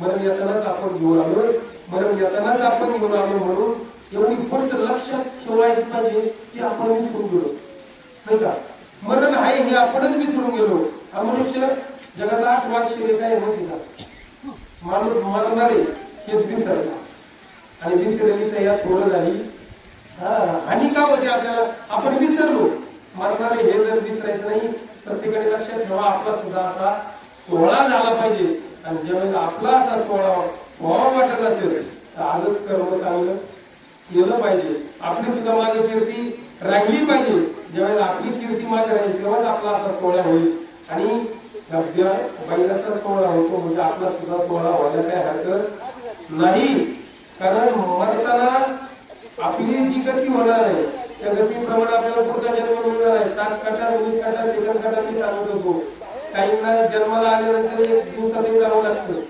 मरण येतानाच आपण घेऊन आलोय. मरण येतानाच आपण घेऊन आलो म्हणून एवढी गोष्ट लक्षात ठेवायची पाहिजे की आपण विसरून गेलो. नाही का? मरण आहे हे आपणच विसरून गेलो. हा मनुष्य जगाचा आठ वार्षिक काय माहिती का? माणूस मरणारे हे विसरला आणि विसरली तर या थोडं झाली हा का होते आपल्याला? आपण विसरलो. मरणारे हे जर विसरायचं नाही प्रत्येकाने लक्षात ठेवा आपला सुद्धा असा सोहळा झाला पाहिजे. आणि ज्यावेळेस म्हणजे आपला असा सोहळा व्हावा वाटत असेल तर आजच कर्म चांगलं केलं पाहिजे. आपली सुद्धा माझी कीर्ती राहिली पाहिजे. ज्यावेळेस आपली कीर्ती माझी राहील तेव्हाच आपला असा सोहळा होईल. आणि बैलाचा सोहळा होतो म्हणजे आपला सुद्धा सोहळा व्हायला काय हरकत नाही. कारण मरताना आपली जी गती होणार आहे त्या गतीप्रमाणे आपल्याला पुढचा जन्म मिळणार आहे. तास काटा मिनिट काटा सेकंद काटा मी सांगत होतो. काहींना जन्माला आल्यानंतर एक दिवसात जावं लागतं.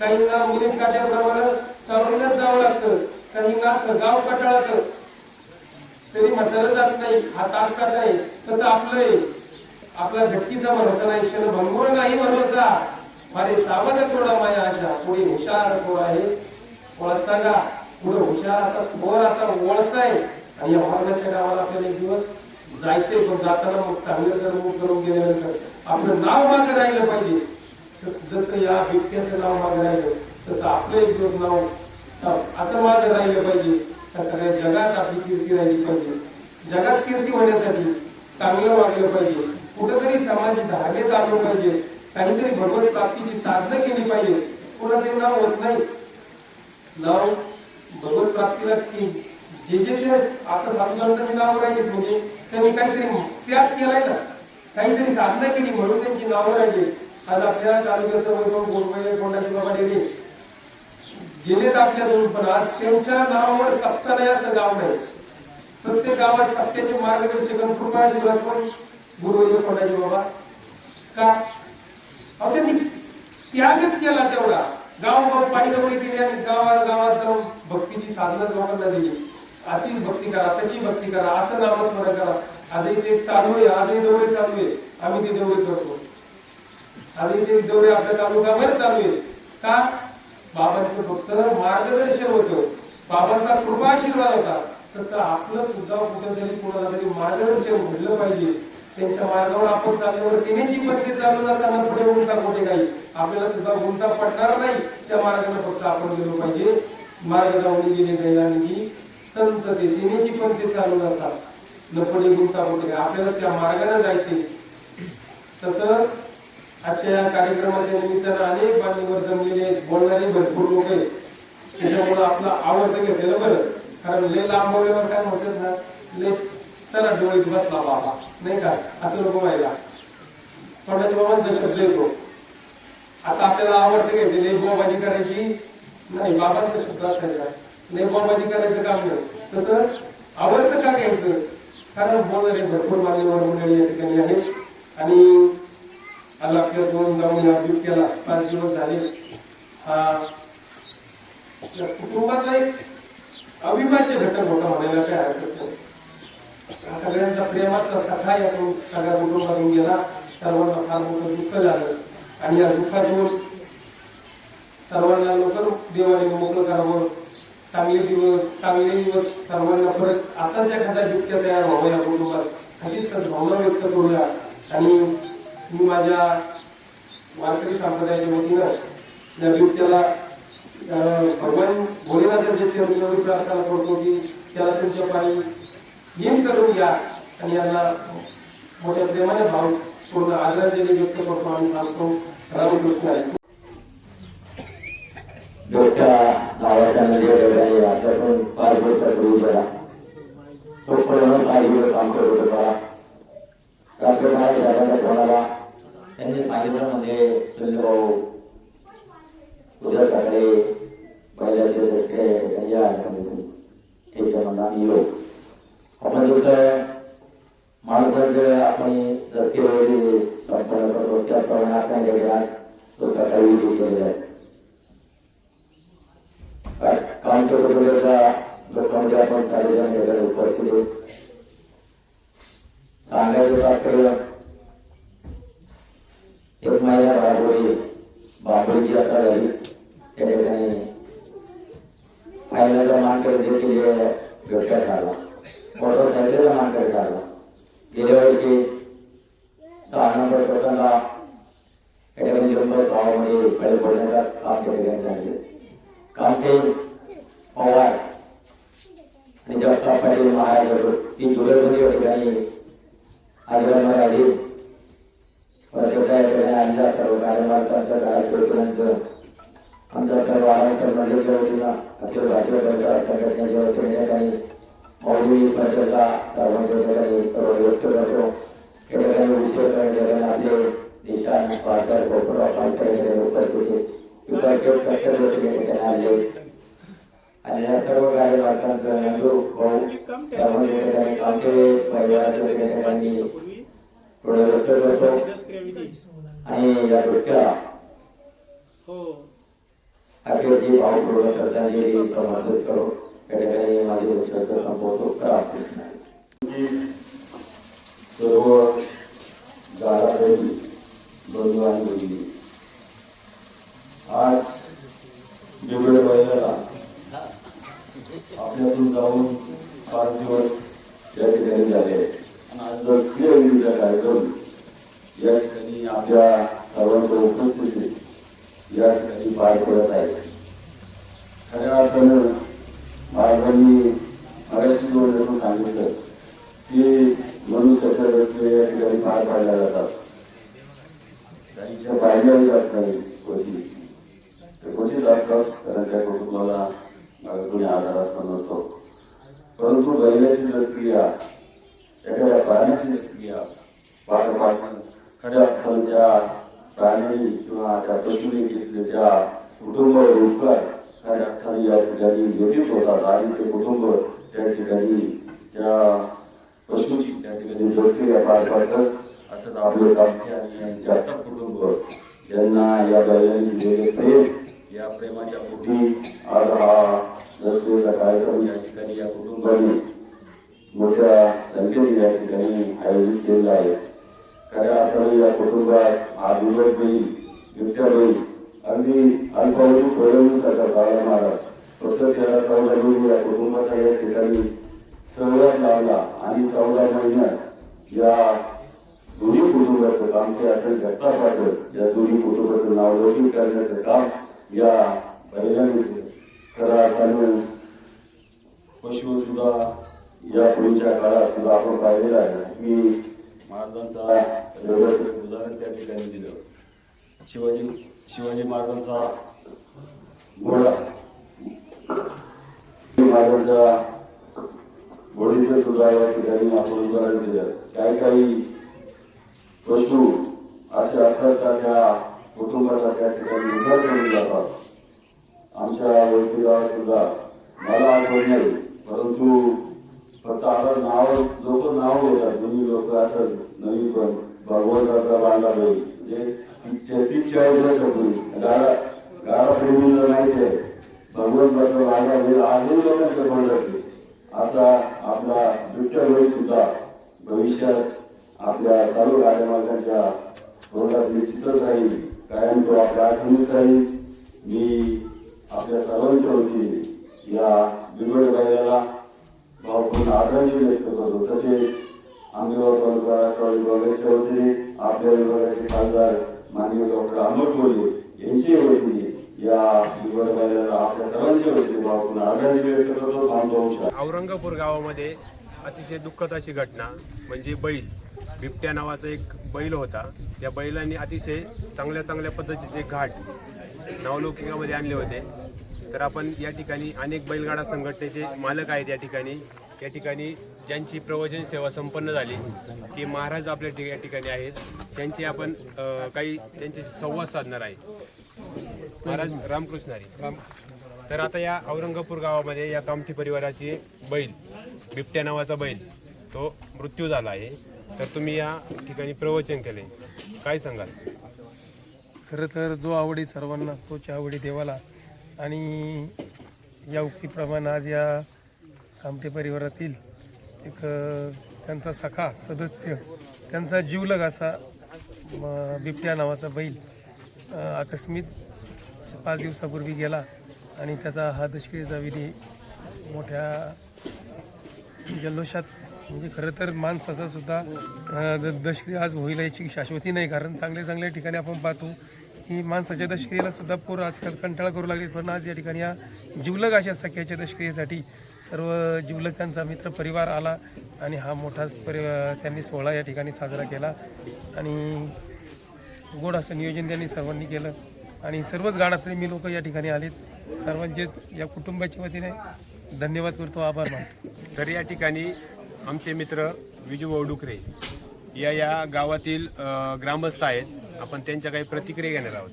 काहींना मुलीत काट्याप्रमाणे चालवण्यात जावं लागतं. काहींना गाव कटाळत तरी म्हटलं जात नाही. हा तास का नाही तसं आपलं आपला झटकीचा भरोसा नाही. क्षण भंगूर नाही भरोसा. मारे सावध थोडा माया आशा. कोणी हुशार कोण आहे? वळसा का पुढे हुशार आता वर आता वळसा आहे? आणि या मरणाच्या गावाला आपल्याला जायचंय पण जाताना मग चांगलं जर मग करून गेल्यानंतर आपलं नाव मागे राहिलं पाहिजे. जसं या बिबट्याचं नाव मागे राहिलं तसं आपलं एक दिवस नाव असं मागे राहिलं पाहिजे. त्या सगळ्या जगात आपली कीर्ती राहिली पाहिजे. जगात कीर्ती होण्यासाठी चांगलं वागलं पाहिजे. कुठेतरी समाज धागे चाललो पाहिजे. काहीतरी भगवत प्राप्तीची साधना केली पाहिजे. कुणाचे नाव होत नाही. नाव भगवत प्राप्तीला जे जे ते आता साधूसंतांची नावं राहिलीत म्हणजे त्यांनी काहीतरी त्याग केलाय ना. काहीतरी साधना केली म्हणून त्यांची नावं राहिली आज आपल्या तालुक्याचं वैभव गोडबळे कोंडाची बाबा डेरे गेलेत आपल्याजवळ पण आज त्यांच्या नावावर सप्ता नाही असं गाव नाही. प्रत्येक गावात सत्याचे मार्गदर्शक कृपा शिवाय पण गुरु कोंडाची बाबा. का? अहो त्यांनी त्यागच केला तेवढा. गाव गाव पायदवडी केली आणि गावात गावात जाऊन भक्तीची साधना लोकांना दिली. अशीच भक्ती करा तशी भक्ती करा असं नामस्मरण करा. आजही ते चालू आहे आजही दौरे चालू आहे. आम्ही ते दौरे करतो. आजही ते दौरे आपल्या तालुक्यामध्ये चालू आहे. का? बाबांचं फक्त मार्गदर्शन होतं. बाबांचा कृपा आशीर्वाद होता. तसं आपलं सुद्धा कुठेतरी कोणाला तरी मार्गदर्शन घडलं पाहिजे. त्यांच्या मार्गावर आपण चालल्यावर तिने जी पद्धती चालू जाताना पुढे उंचा कुठे नाही आपल्याला सुद्धा उंचा पडणार नाही. त्या मार्गाने फक्त आपण गेलो पाहिजे. मार्ग जाऊन गेले जाईल आणि जी संत ते पद्धती चालू जातात लपडे पुढे गुंता आपल्याला त्या मार्गाने जायचे. तसं आजच्या या कार्यक्रमाच्या निमित्तानं अनेक मान्यवर जमलेले बोलणारे भरपूर लोक आहेत. त्याच्यामुळे आपलं आवडतं घेतलेलं बरं. कारण लय लांबवल्यावर काय म्हणतात ना लय चला डोळे बसला बाबा नाही का? असं लोक व्हायला. पंडित बाबा शब्द येतो आता आपल्याला आवडतं घ्यायचं गोबाजी करायची? नाही बाबांचा शब्द असायचा लय करायचं काम नाही. तसं आवडतं का घ्यायचं कारण बोलणारे भरपूर माझे मंडळी या ठिकाणी आहेत. आणि आला आपल्या दोन जाऊन या केला. पाच दिवस झाले. हा. कुटुंबाचा एक अविभाज्य घटक होता म्हणायला काय हरकत नाही. या सगळ्यांचा प्रेमाचा सखा यातून सगळ्या कुटुंबातून गेला. सर्वांना फार मोठं दुःख झालं. आणि या दुःखातून सर्वांना लवकर देवाने मोकळं करावं चांगले दिवस चांगले दिवस सर्वांना परत असाच खात्या जितक्या तयार व्हाव्या कुटुंबात. अशीच सद्भावना व्यक्त करूया. आणि मी माझ्या वारकरी संप्रदायाच्या वतीनं या बिबट्याला भगवान भोलेनाथांच्या चरणी प्रार्थना करतो की त्याला तुमच्या पायी नीट करून घ्या आणि यांना मोठ्या प्रेमाने भाव पूर्ण आदरांजली व्यक्त करतो आणि सांगतो. रामकृष्ण आहे मोठ्या गावाच्या नदी त्यातून पाच दिवसापूर्वी जरा. तो पूर्ण काही दिवस काम करू होता कार्यक्रमाला जाण्याचा त्यांनी सांगितलं म्हणजे सुनील उद्या सकाळी बैलाचे दसके या येऊ. आपण दुसरं माणसाचं आपण दसके वगैरे संपन्न करतो त्याप्रमाणे आपण सकाळी केलेलं आहे. कांतपूरला लोकांच्या आपण कार्यक्रम केला उपस्थित आहे. सांगायचं तात्पर्य एक महिला बाबोळी बाबोळीची आता झाली. त्या ठिकाणी महिलाचा मानकर देखील व्यवसाय ठरला मोटरसायकलचा मानकर ठरला गेल्या वर्षी सहा नंबर प्रकरणाला या ठिकाणी जंबस गावामध्ये फळे पडण्याचा काम त्या ठिकाणी झाले काम कामटे पवार आणि जगताप पाटील महाराज ती जुगलमध्ये या ठिकाणी आजरामध्ये आली परत त्या ठिकाणी आमच्या सर्व कार्यकर्त्यांचं कार्यकर्त्यांचं आमच्या सर्व आरामसर मंडळीच्या वतीनं अखिल भारतीय दर्जा संघटनेच्या वतीने या ठिकाणी मौली परिषदेला सर्वांच्या ठिकाणी व्यक्त करतो या ठिकाणी विशेष या ठिकाणी आपले निशान पालकर गोपुराव पालकर उपस्थिती सत्तर या ठिकाणी आणि या सर्व कार्यकर्त्यांचं परिवाराच्या व्यक्त करतो. आणि या नृत्याला अखेरची भावपूर्वक श्रद्धांजली समर्पित करू या ठिकाणी माझे शब्द संपवतो रामकृष्ण सर्व बंधू आणि आज वेगवेगळ्या महिन्याला आपल्यातून जाऊन पाच दिवस या ठिकाणी झाले. आणि आज राष्ट्रीय विधीचा कार्यक्रम या ठिकाणी आपल्या सर्वांच्या उपस्थितीत या ठिकाणी पार पडत आहे खऱ्या अर्थानं महाराजांनी महाराष्ट्र जोडून सांगितलं की मनुष्याच्या या ठिकाणी पार पाडल्या जातात. त्यांच्या पाहिल्या जात नाही क्वचित ते क्वचित असतात कारण त्या कुटुंबाला कोणी आधार असता नसतो. परंतु बैलाची लसक्रिया एखाद्या प्राण्याची लसक्रिया पार पाडणं खऱ्या अर्थानं त्या प्राण्याने किंवा त्या पशुने घेतले ज्या कुटुंब उपकार खऱ्या अर्थाने या ठिकाणी व्यतीत होतात आणि ते कुटुंब त्या ठिकाणी त्या पशूची त्या ठिकाणी प्रक्रिया पार पाडतात असंच आपले कामठी आणि यांचे कुटुंब यांना या बैलांनी दिलेले प्रेम या प्रेमाच्या पोटी आज हा दसऱ्याचा कार्यक्रम या ठिकाणी या कुटुंबाने मोठ्या संख्येने या ठिकाणी आयोजित केलेला आहे. खऱ्या अर्थाने या कुटुंबात हा बिबट बैल बिबट्या बैल अगदी अल्पावधी थोड्या काळा महाराज फक्त त्याला चौदा दिवस या कुटुंबाचा या ठिकाणी सहवास लावला आणि चौदा महिन्यात या दोन्ही कुटुंबाचं काम ते असेल जगता वाटत या दोन्ही कुटुंबाचं नाव रोशन करण्याचं काम या बैलांनी खरा खऱ्या पशुसुद्धा पशु सुद्धा या पूर्वीच्या काळात सुद्धा आपण पाहिलेलं आहे. मी महाराजांचा उदाहरण त्या ठिकाणी दिलं. शिवाजी शिवाजी महाराजांचा घोडा. महाराजांचा घोडीचे सुद्धा या ठिकाणी आपण उदाहरण दिलं. काही काही पशु असे असतात का त्या कुटुंबाचा त्या ठिकाणी उद्धार करून जातात. आमच्या वैद्य सुद्धा मला आठवण नाही परंतु फक्त आता नाव लोक नाव घेतात दोन्ही लोक असं नवीन पण. भगवंताचा बांधा बैल म्हणजे तीस चाळीस वर्षापूर्वी गाडा गाडा प्रेमींना माहिती आहे. भगवंताचा बांधा बैल आजही लोकांच्या तोंडात असा आपला बिबट्या बैल सुद्धा भविष्यात आपल्या सर्व गाड्या मालकांच्या तोंडात निश्चितच राहील. कायम तो आपल्या आठवणीत राहील मी आपल्या सर्वांच्या वतीने या बिघड बैलाला भावपूर्ण आदरांजली व्यक्त करतो. तसेच आंबेगाव तालुका राष्ट्रवादी काँग्रेसच्या वतीने आपल्या विभागाचे खासदार माननीय डॉक्टर अमोल कोल्हे यांच्या वतीने या बिघड बैलाला आपल्या सर्वांच्या वतीने भावपूर्ण आदरांजली व्यक्त करतो. थांबतो औरंगापूर गावामध्ये अतिशय दुःखद अशी घटना म्हणजे बैल. बिबट्या नावाचा एक बैल होता. त्या बैलांनी अतिशय चांगल्या चांगल्या पद्धतीचे घाट नावलौकिकामध्ये आणले होते. तर आपण या ठिकाणी अनेक बैलगाडा संघटनेचे मालक आहेत या ठिकाणी. या ठिकाणी ज्यांची प्रवचन सेवा संपन्न झाली ते महाराज आपल्या या ठिकाणी आहेत. त्यांची आपण काही त्यांचे संवाद साधणार आहे. महाराज रामकृष्णारी तर आता या औरंगापूर गावामध्ये या कामठी परिवाराची बैल बिबट्या नावाचा बैल तो मृत्यू झाला आहे. तर तुम्ही या ठिकाणी प्रवचन केले. काय सांगाल? खरं तर जो आवडी सर्वांना तोच आवडी देवाला आणि या उक्तीप्रमाणे आज या कामटे परिवारातील एक त्यांचा सखा सदस्य त्यांचा जीवलग असा बिबट्या नावाचा बैल आकस्मित पाच दिवसापूर्वी गेला आणि त्याचा हा दशकिरीचा विधी मोठ्या जल्लोषात म्हणजे खरं तर माणसाचा सुद्धा द- दशक्रिया आज होईल याची शाश्वती नाही. कारण चांगल्या चांगल्या ठिकाणी आपण पाहतो की माणसाच्या दशक्रियेला सुद्धा पोरं आजकाल कंटाळा करू लागले पण आज या ठिकाणी या जिवलग अशा सख्याच्या दशक्रियेसाठी सर्व जिवलग त्यांचा मित्र परिवार आला आणि हा मोठाच परि त्यांनी सोहळा या ठिकाणी साजरा केला आणि गोड असं नियोजन त्यांनी सर्वांनी केलं. आणि सर्वच गाडाप्रेमी लोक या ठिकाणी आलेत. सर्वांचेच या कुटुंबाच्या वतीने धन्यवाद करतो. आभार मानतो. तर या ठिकाणी आमचे मित्र विजू वडुकरे डुकरे या या गावातील ग्रामस्थ आहेत. आपण त्यांच्या काही प्रतिक्रिया घेणार आहोत.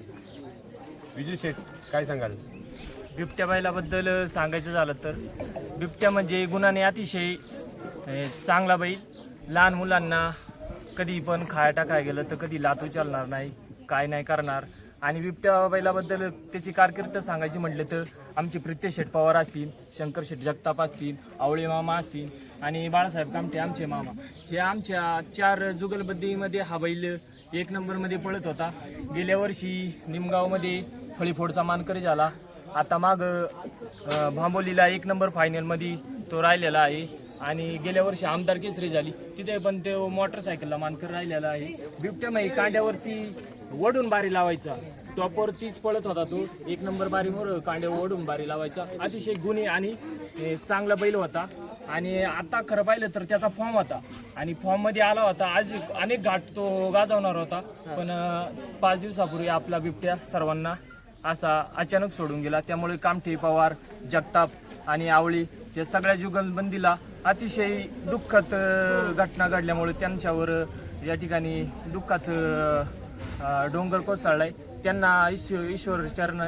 विजू शेठ काय सांगाल? बिबट्या बैलाबद्दल सांगायचं झालं तर बिबट्या म्हणजे गुणाने अतिशय चांगला बैल. लहान मुलांना कधी पण खाया टाकाय गेलं तर कधी लातू चालणार नाही काय नाही करणार. आणि बिबट्या बैलाबद्दल त्याची कारकीर्द सांगायची म्हटलं तर आमचे प्रित्य शेठ पवार असतील शंकर शेठ जगताप असतील आवळे मामा असतील आणि बाळासाहेब कामटे आमचे मामा. हे आमच्या चार जुगलबद्दीमध्ये हा बैल एक नंबरमध्ये पळत होता. गेल्या वर्षी निमगावमध्ये फळीफोडचा मानकरी झाला. आता माग भांबोलीला एक नंबर फायनलमध्ये तो राहिलेला आहे. आणि गेल्या वर्षी आमदार केसरी झाली. तिथे पण तो मोटरसायकलला मानकर राहिलेला आहे. बिबट्यामाई कांड्यावरती वडून बारी लावायचा. टॉपवरतीच पळत होता तो. एक नंबर बारीवर कांड्यावर ओढून बारी लावायचा. अतिशय गुन्हे आणि चांगला बैल होता. आणि आता खरं पाहिलं तर त्याचा फॉर्म होता. आणि फॉर्ममध्ये आला होता. आज अनेक घाट तो गाजवणार होता. पण पाच दिवसापूर्वी आपला बिबट्या सर्वांना असा अचानक सोडून गेला. त्यामुळे कामठे पवार जगताप आणि आवळी या सगळ्या जुगलबंदीला अतिशय दुःखद घटना घडल्यामुळे त्यांच्यावर या ठिकाणी दुःखाचं डोंगर कोसळलाय. त्यांना ईश्वर ईश्वर चरण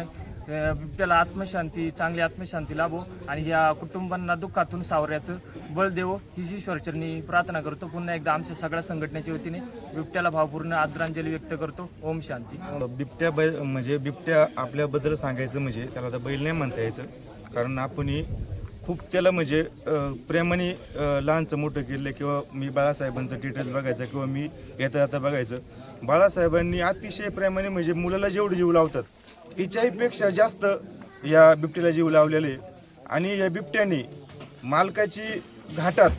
त्याला आत्मशांती चांगली आत्मशांती लाभो आणि या कुटुंबांना दुःखातून सावऱ्याचं बळ देवो ही ईश्वरचरणी प्रार्थना करतो. पुन्हा एकदा आमच्या सगळ्या संघटनेच्या वतीने बिबट्याला भावपूर्ण आदरांजली व्यक्त करतो. ओम शांती. बिबट्या बैल म्हणजे बिबट्या आपल्याबद्दल सांगायचं म्हणजे त्याला आता बैल नाही म्हणता यायचं. कारण आपण खूप त्याला म्हणजे प्रेमाने लहानचं मोठं केलं किंवा मी बाळासाहेबांचं डिटेल्स बघायचं किंवा मी येता जाता बघायचं. बाळासाहेबांनी अतिशय प्रेमाने म्हणजे मुलाला जेवढे जीव लावतात तिच्याहीपेक्षा जास्त या बिबट्याला जीव लावलेले आणि या बिबट्याने मालकाची घाटात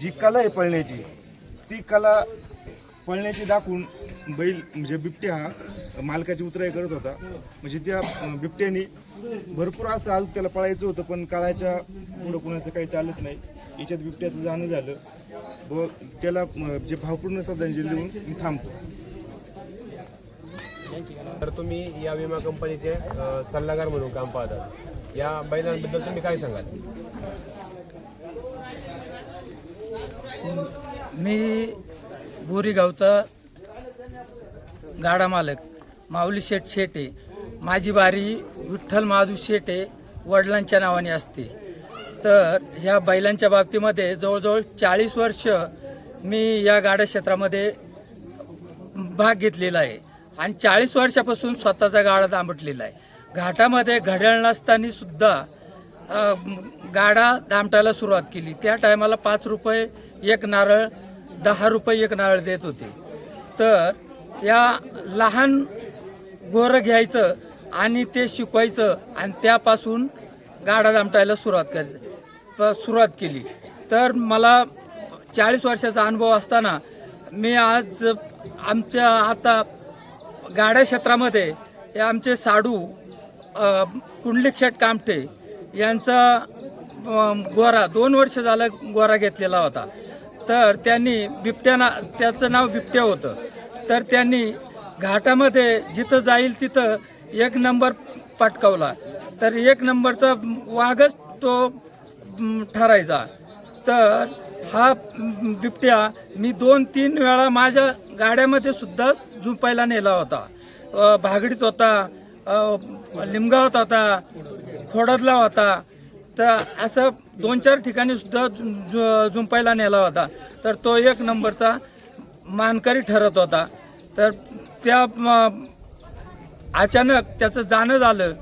जी कला आहे पळण्याची ती कला पळण्याची दाखवून बैल म्हणजे बिबट्या हा मालकाची उतराई करत होता. म्हणजे त्या बिबट्याने भरपूर असं आज त्याला पळायचं होतं पण काळाच्या पुढं कुणाचं काही चालत नाही. याच्यात बिबट्याचं जाणं झालं. व त्याला जे भावपूर्ण श्रद्धांजली देऊन मी थांबतो. तर तुम्ही या विमा कंपनीचे सल्लागार म्हणून काम पाहतात या बैलांबद्दल तुम्ही काय सांगाल? मी बोरीगावचा गाडा मालक माऊली शेठ शेटे. माझी बारी विठ्ठल माधू शेटे वडिलांच्या नावाने असते. तर ह्या बैलांच्या बाबतीमध्ये जवळजवळ चाळीस वर्ष मी या गाड्या क्षेत्रामध्ये भाग घेतलेला आहे. आणि चाळीस वर्षापासून स्वतःचा गाडा दांबटलेला आहे. घाटामध्ये घड्याळ नसताना सुद्धा गाडा दामटायला सुरुवात केली. त्या टायमाला पाच रुपये एक नारळ दहा रुपये एक नारळ देत होते. तर या लहान गोरं घ्यायचं आणि ते शिकवायचं आणि त्यापासून गाडा दामटायला सुरुवात करायची सुरुवात केली. तर मला चाळीस वर्षाचा अनुभव असताना मी आज आमच्या आता गाड्या क्षेत्रामध्ये हे आमचे साडू कुंडलिक्षेट कुंडलिक कामटे यांचा गोरा दोन वर्ष झालं गोरा घेतलेला होता. तर त्यांनी बिबट्या ना त्याचं नाव बिबट्या होतं. तर त्यांनी घाटामध्ये जिथं जाईल तिथं एक नंबर पटकावला. तर एक नंबरचा वाघच तो ठरायचा. तर हा बिबट्या मी दोन तीन वेळा माझ्या गाड्यामध्ये सुद्धा झुंपायला नेला होता. भागडीत होता लिमगावत लिमगावात होता खोडदला होता. तर असं दोन चार ठिकाणी सुद्धा झुंपायला नेला होता. तर तो एक नंबरचा मानकरी ठरत होता. तर त्या अचानक त्याचं जाणं झालं.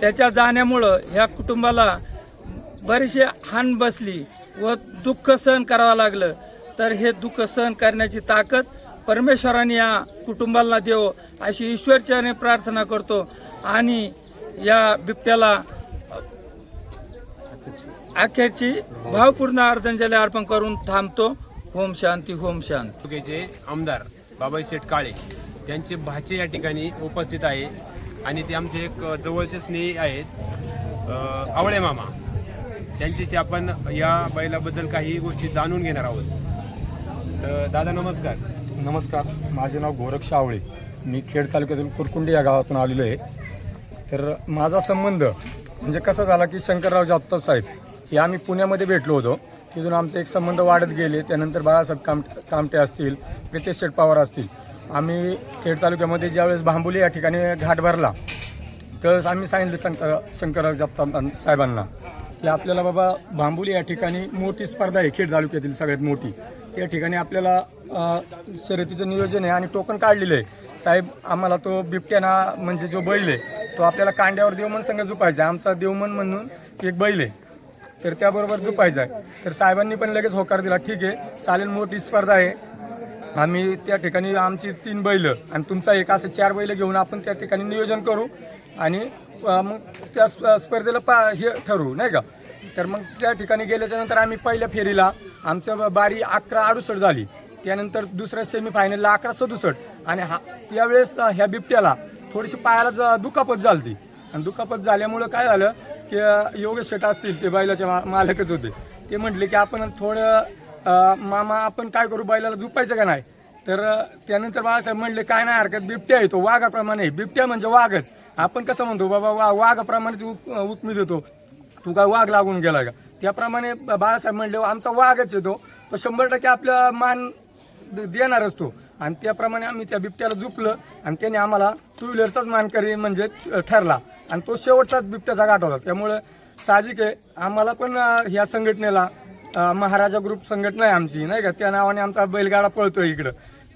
त्याच्या जाण्यामुळं ह्या कुटुंबाला बरीचशी हान बसली व दुःख सहन करावं लागलं. तर हे दुःख सहन करण्याची ताकद परमेश्वराने या कुटुंबाला देव अशी ईश्वरच्याने प्रार्थना करतो आणि या बिबट्याला अखेरची भावपूर्ण अर्धांजली अर्पण करून थांबतो. होम शांती होम शांती. आमदार बाबाई शेठ काळे त्यांचे भाचे या ठिकाणी उपस्थित आहे आणि ते आमचे एक जवळचे स्नेही आहेत आवळे मामा. त्यांच्याशी आपण या बैलाबद्दल काही गोष्टी जाणून घेणार आहोत. तर दादा नमस्कार. नमस्कार माझे नाव गोरख शावळे. मी खेड तालुक्यातील कुरकुंडी या गावातून आलेलो आहे. तर माझा संबंध म्हणजे कसा झाला की शंकरराव जाधव साहेब हे आम्ही पुण्यामध्ये भेटलो होतो. तिथून आमचे एक संबंध वाढत गेले. त्यानंतर बाळासाहेब काम कामटे असतील प्रितेश शेठ पवार असतील. आम्ही खेड तालुक्यामध्ये ज्यावेळेस भांबुली या ठिकाणी घाट भरला तर आम्ही सांगितलं शंकर शंकरराव जगताप साहेबांना की आपल्याला बाबा भांबुली या ठिकाणी मोठी स्पर्धा आहे खेड तालुक्यातील सगळ्यात मोठी. या ठिकाणी आपल्याला अ, शर्यतीचं नियोजन आहे आणि टोकन काढलेलं आहे. साहेब आम्हाला तो बिबट्याना म्हणजे जो बैल आहे तो आपल्याला कांड्यावर देवमन संघ जुपायचा आहे. आमचा देवमन म्हणून एक बैल आहे. तर त्याबरोबर जुपायचा आहे. तर साहेबांनी पण लगेच होकार दिला. ठीक आहे चालेल मोठी स्पर्धा आहे. आम्ही त्या ठिकाणी आमची तीन बैल आणि तुमचा एक असं चार बैल घेऊन आपण त्या ठिकाणी नियोजन करू आणि अ, मग त्या स्प- स्पर्धेला पा हे ठरवू नाही का? तर मग त्या ठिकाणी गेल्याच्यानंतर आम्ही पहिल्या फेरीला आमचं बारी अकरा अडुसष्ट झाली. त्यानंतर दुसऱ्या सेमीफायनलला अकरा सदुसष्ट. आणि हा त्यावेळेस ह्या बिबट्याला थोडीशी पायाला दुखापत झाली आणि दुखापत झाल्यामुळं काय झालं की योगेश शेट असतील ते बैलाचे मा मालकच होते. ते म्हटले की आपण थोडं मामा आपण काय करू बैलाला झुपायचं का नाही? तर त्यानंतर बाळासाहेब म्हणले काय नाही हरकत बिबट्या येतो वाघाप्रमाणे बिबट्या म्हणजे वाघच. आपण कसं म्हणतो बाबा वा वाघाप्रमाणेच उक उकमी देतो. तू काय वाघ लागून गेला का? त्याप्रमाणे बाळासाहेब म्हणले आमचा वाघच येतो. तो शंभर टक्के आपला मान देणारच तो. आणि त्याप्रमाणे आम्ही त्या बिबट्याला झुपलं आणि त्याने आम्हाला टू व्हीलरचाच मानकरी म्हणजे ठरला. आणि तो शेवटचाच बिबट्याचा गाठ होता. त्यामुळं साहजिक आहे. आम्हाला पण ह्या संघटनेला महाराजा ग्रुप संघटना आहे आमची नाही का? त्या नावाने आमचा बैलगाडा पळतोय इकडं.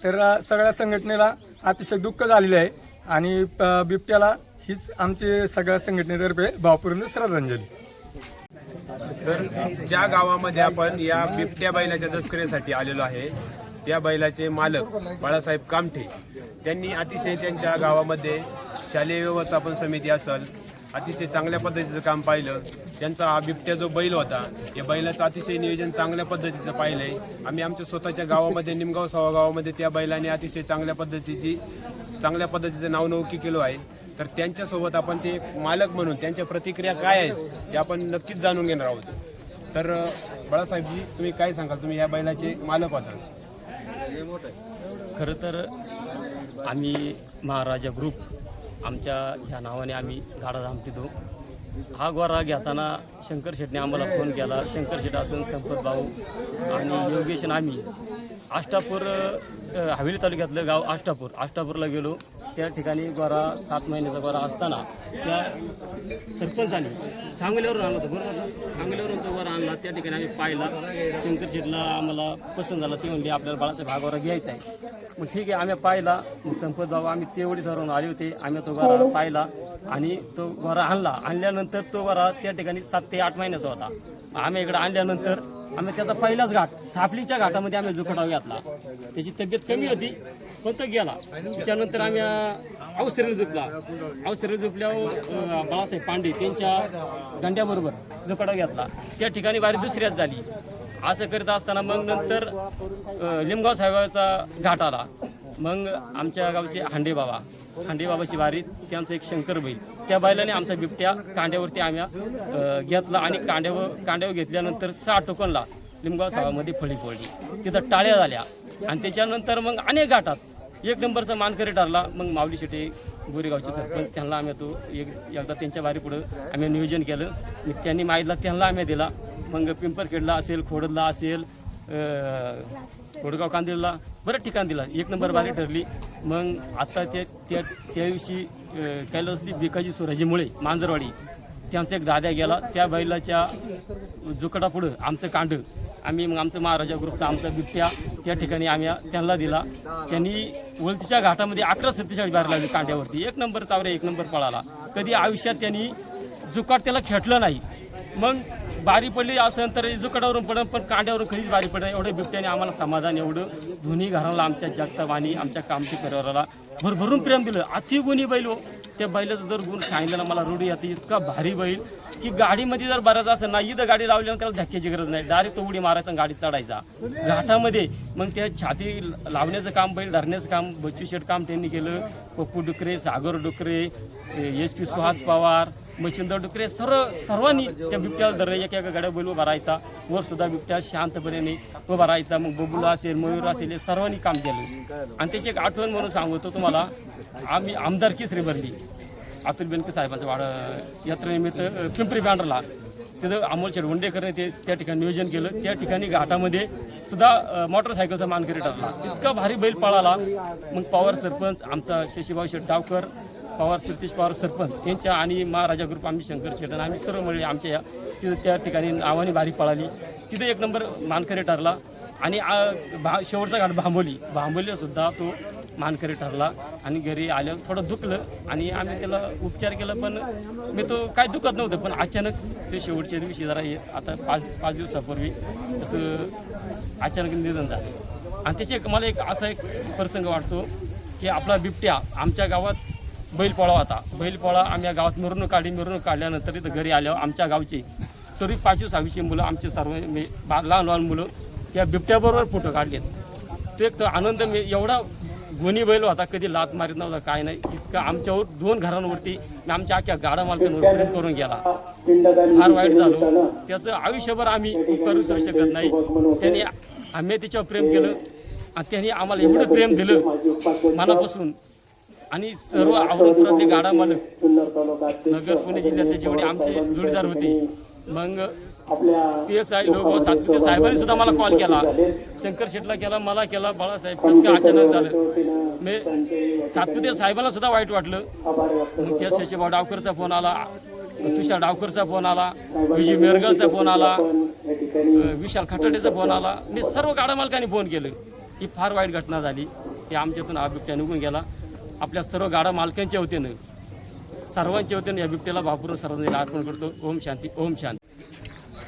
तर सगळ्या संघटनेला अतिशय दुःख झालेलं आहे. आणि बिबट्याला हीच आमची सगळ्या संघटनेतर्फे भावपूर्ण श्रद्धांजली. तर ज्या गावामध्ये आपण या बिबट्या बैलाच्या तस्करीसाठी आलेलो आहे त्या बैलाचे मालक बाळासाहेब कामठे त्यांनी अतिशय त्यांच्या गावामध्ये शालेय व्यवस्थापन समिती असेल अतिशय चांगल्या पद्धतीचं काम पाहिलं. त्यांचा हा बिबट्या जो बैल होता या बैलाचं अतिशय नियोजन चांगल्या पद्धतीचं पाहिलं आहे आम्ही आमच्या स्वतःच्या गावामध्ये निमगाव सवा गावामध्ये त्या बैलाने अतिशय चांगल्या पद्धतीची चांगल्या पद्धतीचं नावनौकी केलो आहे. तर त्यांच्यासोबत आपण ते मालक म्हणून त्यांच्या प्रतिक्रिया काय आहेत ते आपण नक्कीच जाणून घेणार आहोत. तर बाळासाहेबजी तुम्ही काय सांगाल? तुम्ही या बैलाचे मालक होता. खरं तर आम्ही महाराजा ग्रुप आमच्या ह्या नावाने आम्ही गाडा थांबतो हा गोरा घेताना शंकर शेटने आम्हाला फोन केला. शंकर शेट असून संपत भाऊ आणि योगेश आम्ही. आष्टापूर हवेली तालुक्यातलं गाव आष्टापूर. आष्टापूरला गेलो. त्या ठिकाणी गोरा सात महिन्याचा गोरा असताना त्या सरपंचाने सांगलीवरून आणला होता. बरोबर सांगलीवरून तो गोरा आणला. त्या ठिकाणी आम्ही पाहिला. शंकर शेटला आम्हाला पसंत झाला. ते म्हणले आपल्याला बाळासाहेब हा गोरा घ्यायचा आहे. मग ठीक आहे आम्ही पाहिला. मग संपत भाऊ आम्ही तेवढी सर्वून आले होते. आम्ही तो गोरा पाहिला आणि तो गोरा आणला. आणल्यानंतर तो बरा त्या ठिकाणी सात ते आठ महिन्याचा होता. आम्ही इकडे आणल्यानंतर आम्ही त्याचा पहिलाच घाट थापलीच्या घाटामध्ये आम्ही झुकटाव घातला. त्याची तब्येत कमी होती पण तो गेला. त्याच्यानंतर आम्ही अवसरेला झुपला. अवसरेला झुपल्यावर बाळासाहेब पांडे त्यांच्या गंड्याबरोबर जुकडाव घेतला. त्या ठिकाणी वारी दुसऱ्याच झाली. असं करत असताना मग नंतर लिमगाव साहेबाचा घाट आला. मग आमच्या गावचे हांडे बाबा हांडे बाबाची वारी त्यांचं एक शंकर बैल. त्या बैलाने आमचा बिबट्या कांड्यावरती आम्ही घेतला आणि कांड्यावर कांड्यावर घेतल्यानंतर सहा टोकनला लिमगाव साहेबामध्ये फळी पडली तिथं टाळ्या झाल्या. आणि त्याच्यानंतर मग अनेक घाटात एक नंबरचा मानकरी ठरला मग माऊली शेटे गोरेगावचे सरपंच त्यांना आम्ही तो एक एकदा त्यांच्या वारी पुढं आम्ही नियोजन केलं. त्यांनी माहितला त्यांना आम्ही दिला. मग पिंपरखेडला असेल खोडदला असेल खोडगाव कोडगाव कांदिलला बरं ठिकाण दिला. एक नंबर बारी. ठरली. मग आता त्या त्या दिवशी अं, कैलासी भिकाजी सुराजीमुळे मांजरवाडी त्यांचा एक दाद्या गेला. त्या बैलाच्या जुकडापुढं आमचं कांड आम्ही मग आमचं महाराजा ग्रुपचा आमचा बिबट्या त्या ठिकाणी आम्ही त्यांना दिला. त्यांनी वलतीच्या घाटामध्ये अकरा सत्तेचाळीस बाहेर लागली कांड्यावरती. एक नंबर चावरे एक नंबर पळाला. कधी आयुष्यात त्यांनी जुकाट त्याला खेटलं नाही. मग बारी पडली असेल तर इजुकडावरून पडेल पण कांड्यावरून कधीच बारी पडलं एवढं बिबट्याने आम्हाला समाधान एवढं दोन्ही घराला आमच्या जगताप आमच्या कामची परिवाराला भरभरून प्रेम दिलं. अति गुणी बैल हो. त्या बैलाचं जर गुण सांगितलं मला रूढी येते इतका भारी बैल की गाडीमध्ये जर बराच असेल नाही इथं गाडी लावल्यानं त्याला धक्क्याची गरज नाही. डायरेक्ट तो उडी मारायचा आणि गाडी चढायचा. घाटामध्ये मग त्या छाती लावण्याचं काम बैल धरण्याचं काम बच्चू शेट काम त्यांनी केलं. पप्पू डुकरे सागर डुकरे एस पी सुहास पवार मच्छिंदर डुकरे सर्व सर्वांनी त्या बिबट्याला धरलं. एक एका गाड्या बैल उभा राहायचा. वर सुद्धा बिबट्या शांतपणे उभा राहायचा. मग बबुला असेल मयूर असेल हे सर्वांनी काम केलं. आणि त्याची एक आठवण म्हणून सांगतो तुम्हाला. आम्ही आमदार श्री भरली. अतुल बेनके साहेबांचं वाड यात्रेनिमित्त पिंपरी बँडरला तिथं अमोल शेडवंडेकरने ते त्या ठिकाणी नियोजन केलं. त्या ठिकाणी घाटामध्ये सुद्धा मोटरसायकलचा मानकरी ठरला. इतका भारी बैल पळाला. मग पवार सरपंच आमचा शशीभाऊ शेट डावकर पवार प्रितेश पवार सरपंच यांच्या आणि महाराजा ग्रुप आम्ही शंकर शेटन आम्ही सर्व मिळले आमच्या या तिथं त्या ठिकाणी नावाने भारी पळाली. तिथं एक नंबर मानकरी ठरला आणि भा शेवटचा घाट भांबोली. भांबोलीसुद्धा तो मानकरी ठरला आणि घरी आल्यावर थोडं दुखलं आणि आम्ही त्याला उपचार केला पण मी तो काय दुखत नव्हतं पण अचानक ते शेवटच्या दिवशी जरा येत आता पाच पाच दिवसापूर्वी तसं अचानक निधन झालं. आणि त्याचे एक मला एक असा एक प्रसंग वाटतो की आपला बिबट्या आमच्या गावात बैलपोळा होता. बैलपोळा आम्ही या गावात मिरवणूक काढली. मिरवणूक काढल्यानंतर इथं घरी आल्यावर आमच्या गावचे सर्व पाचवी सहावीची मुलं आमचे सर्व बा- लहान लहान मुलं त्या बिबट्याबरोबर फोटो काढलेत तो एक आनंद मी एवढा गुन्ही बैल होता. कधी लात मारीत नव्हता काय नाही. इतकं आमच्यावर दोन घरांवरती मी आमच्या अख्ख्या गाडा मालकांवर प्रेम करून गेला. फार वाईट झालो. त्याचं आयुष्यभर आम्ही करू शकत नाही. त्यांनी आम्ही त्याच्यावर प्रेम केलं आणि त्यांनी आम्हाला एवढं प्रेम दिलं मनापासून. आणि सर्व औरंगपुरातले गाडा मालक नगर पुणे जिल्ह्यातले जेवढे आमचे जोडीदार होते मग पी एस आय लोक सातपुते साहेबांनी सुद्धा मला कॉल. केला शंकर शेटला केला मला केला बाळासाहेब कसं काय अचानक झालं? मी सातपुते साहेबांना सुद्धा वाईट वाटलं. मग त्या शशीभाऊ डावकरचा फोन आला तुषार डावकरचा फोन आला विजय मेरगलचा फोन आला विशाल खटाटेचा फोन आला. मी सर्व गाडा मालकांनी फोन केलं. ही फार वाईट घटना झाली. ही आमच्यातून बिबट्या निघून गेला. आपल्या सर्व गाडा मालकांच्या वतीनं सर्वांच्या वतीनं या बिबट्याला भापूर सर्वांनी अर्पण करतो. ओम शांती ओम शांती.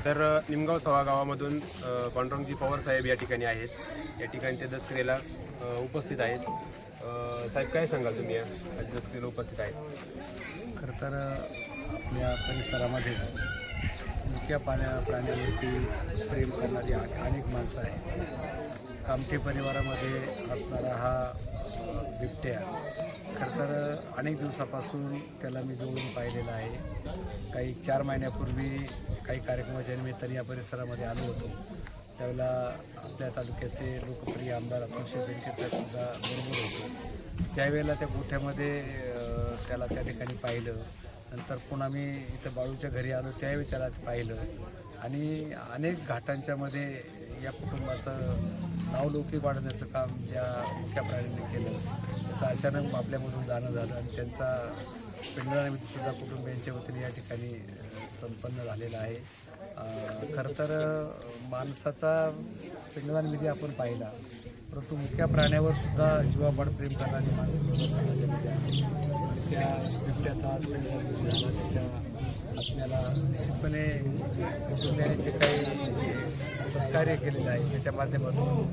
तर निमगाव सवा गावामधून पांडुरंगजी पवार साहेब या ठिकाणी आहेत. या ठिकाणच्या दसक्रियेला अ, उपस्थित आहेत. साहेब काय सांगाल तुम्ही या? आज दसक्रियेला उपस्थित आहेत. खरं तर आपल्या परिसरामध्ये मुख्य पाण्या प्राण्यांवरती प्रेम करणारी अनेक माणसं आहेत. कामठी परिवारामध्ये असणारा हा बिबट्या खरं तर अनेक दिवसापासून त्याला मी जवळून पाहिलेला आहे. काही चार महिन्यापूर्वी काही कार्यक्रमाच्या निमित्ताने या परिसरामध्ये आलो होतो. त्यावेळेला आपल्या तालुक्याचे लोकप्रिय आमदार अतुलशे बेनके बरोबर होतो. त्यावेळेला त्या गोठ्यामध्ये त्याला त्या ठिकाणी पाहिलं. नंतर पुन्हा मी इथं बाळूच्या घरी आलो त्यावेळी त्याला पाहिलं. आणि अनेक घाटांच्यामध्ये या कुटुंबाचं नावलौकिक वाढवण्याचं काम ज्या मुख्या प्राण्यांनी केलं त्याचं अचानक आपल्यामधून जाणं झालं आणि त्यांचा पिंडदानिमित्तसुद्धा कुटुंबियांच्या वतीने या ठिकाणी संपन्न झालेला आहे. खरं तर माणसाचा पिंडदानविधी आपण पाहिला परंतु मुख्या प्राण्यावर सुद्धा जीवापाड प्रेम करणारी माणसंसुद्धा समाजामध्ये त्या बिबट्याचा आज झाला त्याच्या आत्म्याला निश्चितपणे कुटुंबियांचे जे काही सत्कार्य केलेलं आहे. त्याच्या माध्यमातून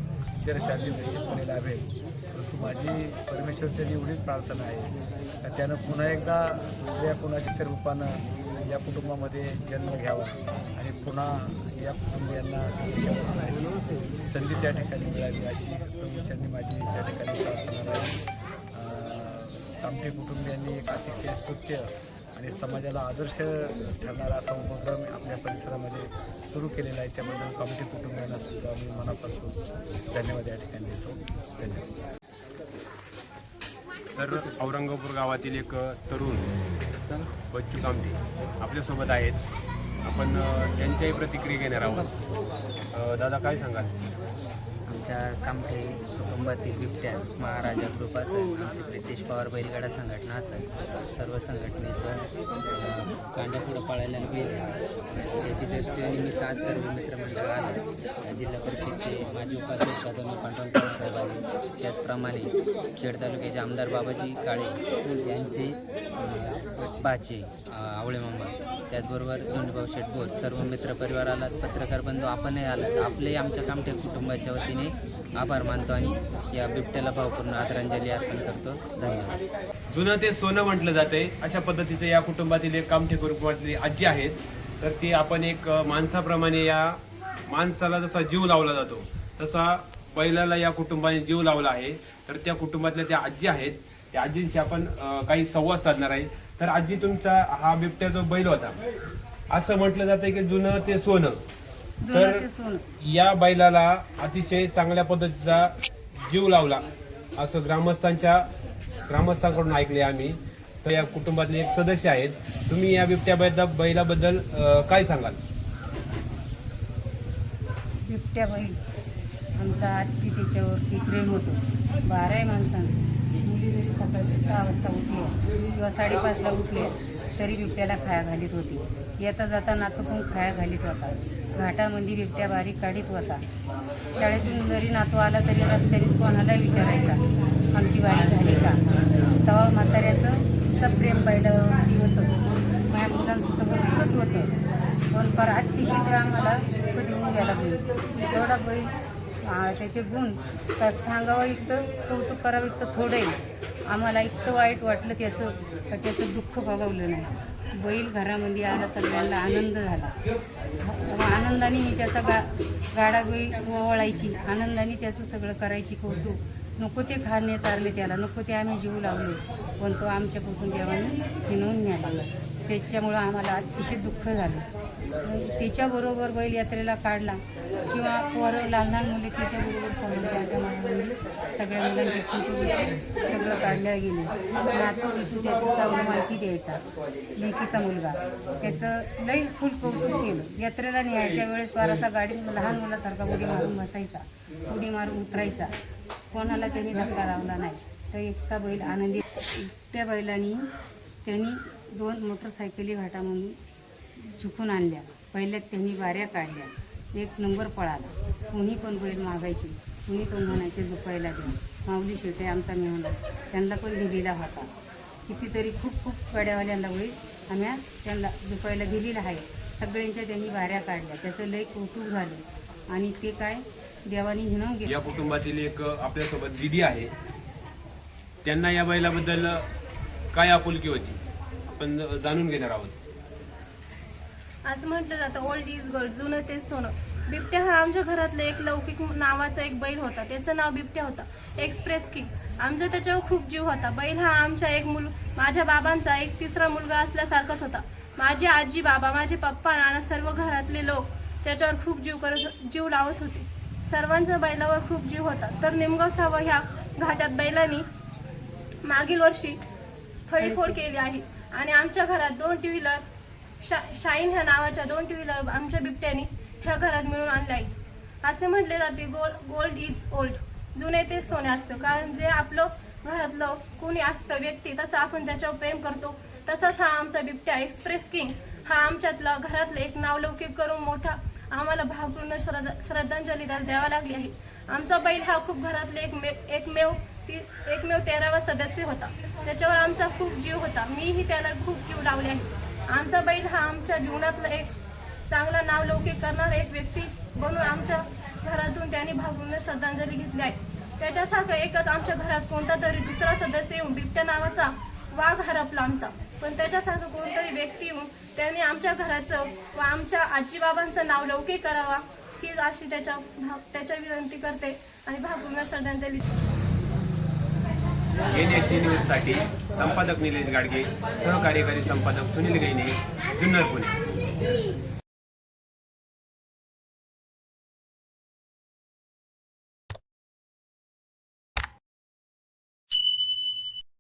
चिरशांती निश्चितपणे लाभेल परंतु माझी परमेश्वरच्या एवढीच प्रार्थना आहे का त्यानं पुन्हा एकदा दुसऱ्या कोणाच्या तरी रूपानं या कुटुंबामध्ये जन्म घ्यावा आणि पुन्हा या कुटुंबियांना संधी त्या ठिकाणी मिळावी अशी प्रभूच्यांनी माझी त्या ठिकाणी प्रार्थना राहील. आमटे कुटुंबियांनी एक अतिशय स्तुत्य आणि समाजाला आदर्श ठरणारा असा उपक्रम आपल्या परिसरामध्ये सुरू केलेला आहे. त्याबद्दल कामठी कुटुंबियांना सुद्धा मी मनापासून धन्यवाद या ठिकाणी देतो. धन्यवाद. तर औरंगापूर गावातील एक तरुण बच्चू कामठी आपल्यासोबत आहेत. आपण त्यांच्याही प्रतिक्रिया घेणार आहोत. दादा काय सांगाल? आमच्या कामठे कुटुंबातील बिबट्या महाराजा ग्रुप असेल आमचे प्रितेश पवार बैलगाडा संघटना असेल सर्व संघटनेचं अं, कांड्यापुढं पाळायला गेले त्याची दसऱ्यानिमित्त आज सर्व मित्रमंडळ आले जिल्हा परिषदचे माजी उपाध्यक्ष आदरणीय पांडुरंग पवार साहेब आले त्याचप्रमाणे खेड तालुक्याचे आमदार बाबाजी काळे यांचे पाचे आवळे मामा. त्याचबरोबर धोंडभाऊ शेटबोल सर्व मित्र परिवार आलात पत्रकार बंधू आपणही आलात. आपले आमच्या कामठे कुटुंबाच्या वतीने आभार मानतो आणि या बिबट्याला भावपूर्ण आदरांजली अर्पण करतो. धन्यवाद. जुनं ते सोनं म्हटलं जाते. अशा पद्धतीचे या कुटुंबातील एक कामठे कुटुंबातली आजी आहेत. तर ती आपण एक माणसाप्रमाणे या माणसाला जसा जीव लावला जातो तसा बैलाला या कुटुंबाने जीव लावला आहे. तर त्या कुटुंबातल्या त्या आजी आहेत त्या आजींशी आपण काही संवाद साधणार आहे. तर आजी तुमचा हा बिबट्या जो बैल होता असं म्हटलं जातं की जुनं ते सोनं. तर या बैलाला अतिशय चांगल्या पद्धतीचा जीव लावला असं ग्रामस्थांच्या ग्रामस्थांकडून ऐकले आम्ही. तर या कुटुंबातले एक सदस्य आहेत. तुम्ही या बिबट्याबद्दल बैलाबद्दल अं, काय सांगाल? बिबट्या बैल आमचा आत्ती त्याच्यावरती प्रेम होतो. बाराही माणसांचं. जरी सकाळची सहा वाजता उठली किंवा साडेपाचला उठले तरी बिबट्याला खाया घालीत होती. येता जाता नातू खाया घालीत होता. घाटामध्ये बिबट्या बारीक काढीत होता. शाळेतून जरी नातू आला तरी रस्त्यानेच कोणालाही विचारायचा आमची वारी झाली का? तेव्हा म्हाताऱ्याचं सुद्धा प्रेम बैलावरती होतं. माझ्या मुलांचं तर भरपूरच होतं. पण फार अतिशय ते आम्हाला कधी देऊन गेला बैल एवढा बैल त्याचे गुण का सांगावं इतकं कौतुक करावं इतकं थोडं आहे. आम्हाला इतकं वाईट वाटलं त्याचं त्याचं दुःख बघवलं नाही. बैल घरामध्ये आला सगळ्यांना आनंद झाला. आनंदाने मी त्याचा गा गाडा बैल वळायची आनंदाने त्याचं सगळं करायची कौतुक. नको ते खाणे चारले त्याला नको ते आम्ही जीव लावलो. पण तो आमच्यापासून देवाने हिनवून न्याला त्याच्यामुळं आम्हाला अतिशय दुःख झालं. त्याच्याबरोबर बैल यात्रेला काढला. किंवा पोर लहान लहान मुले त्याच्याबरोबर समोरच्या मागामध्ये सगळ्या मुलांचे फोटो घेतले सगळं काढल्या गेले. नातू बितू त्याचं चांगलं माहिती द्यायचा लेकीचा मुलगा. त्याचं लई फुल कौतुक केलं. यात्रेला न्यायच्या वेळेस फार गाडी लहान मुलासारखा उडी मारून बसायचा. उडी मारून उतरायचा. कोणाला त्यांनी धक्का लावला नाही. तर एकटा बैल आनंदी. त्या बैलांनी त्यांनी दोन मोटरसायकली घाटामधून चुकून आणल्या. पहिल्यात त्यांनी वाऱ्या काढल्या. एक नंबर पळाला. कुणी पण बैल मागायचे कुणी पण म्हणायचे झुपायला द्या. माऊली शेटे आमचा मिळवला त्यांना पण दिलेला होता. कितीतरी खूप खूप गाड्यावाल्यांना बैल आम्ही त्यांना झुपायला दिलेला आहे. सगळ्यांच्या त्यांनी बाऱ्या काढल्या. त्याचं लय कौतुक झालं. आणि ते काय? देवानी हिणवून गेलं या कुटुंबातील एक आपल्यासोबत दिदी आहे. त्यांना या बैलाबद्दल काय आपुलकी होती? आपण जाणून घेणार आहोत. असं म्हटलं जातं ओल्ड इज गोल्ड जुनं ते सोनं. बिबट्या हा आमच्या घरातलं एक लौकिक नावाचा एक बैल होता. त्याचं नाव बिबट्या होतं. एक्सप्रेस किंग आमचा त्याच्यावर खूप जीव होता. बैल हा आमच्या एक मुल माझ्या बाबांचा एक तिसरा मुलगा असल्यासारखाच होता. माझी आजी बाबा माझे पप्पा नाना सर्व घरातले लोक त्याच्यावर खूप जीव करत जीव लावत होते. सर्वांचा बैलावर खूप जीव होता. तर निमगाव ह्या घाटात बैलांनी मागील वर्षी फळीफोड. केली आहे. आणि आमच्या घरात दोन टू व्हीलर शा शाईन ह्या नावाच्या दोन टी व्हीलर आमच्या बिबट्याने ह्या घरात मिळून आणल्या. आहे असे म्हटले जाते गोल्ड गोल्ड इज ओल्ड. जुने ते सोने असतं कारण जे आपलं घरातलं कोणी असतं व्यक्ती तसं आपण त्याच्यावर प्रेम करतो. तसाच हा आमचा बिबट्या एक्सप्रेस किंग हा आमच्यातला घरातलं एक नावलौकिक करून मोठा आम्हाला भावपूर्ण श्रद्धा श्रद्धांजली त्याला द्यावा लागली आहे. आमचा बैल हा खूप घरातले एक मे एकमेव ती एकमेव तेरावा सदस्य होता. त्याच्यावर आमचा खूप जीव होता. मीही त्याला खूप जीव लावले आहे. आमचा बैल हा आमच्या जीवनातलं एक चांगला नावलौकिक करणारा एक व्यक्ती बनून आमच्या घरातून त्यांनी भावपूर्ण श्रद्धांजली घेतली आहे. त्याच्यासारखं एकच आमच्या घरात कोणता तरी दुसरा सदस्य येऊन बिबट्या नावाचा वाघ हरपला आमचा. पण त्याच्यासारखं कोणतरी व्यक्ती येऊन त्यांनी आमच्या घराचं व आमच्या आजीबाबांचं नाव लौकिक करावा हीच अशी त्याच्या भाव त्याच्या विनंती करते आणि भावपूर्ण श्रद्धांजली एन एच न्यूजसाठी संपादक निलेश गाडगे सहकार्यकारी संपादक सुनील गैने जुन्नर पुणे.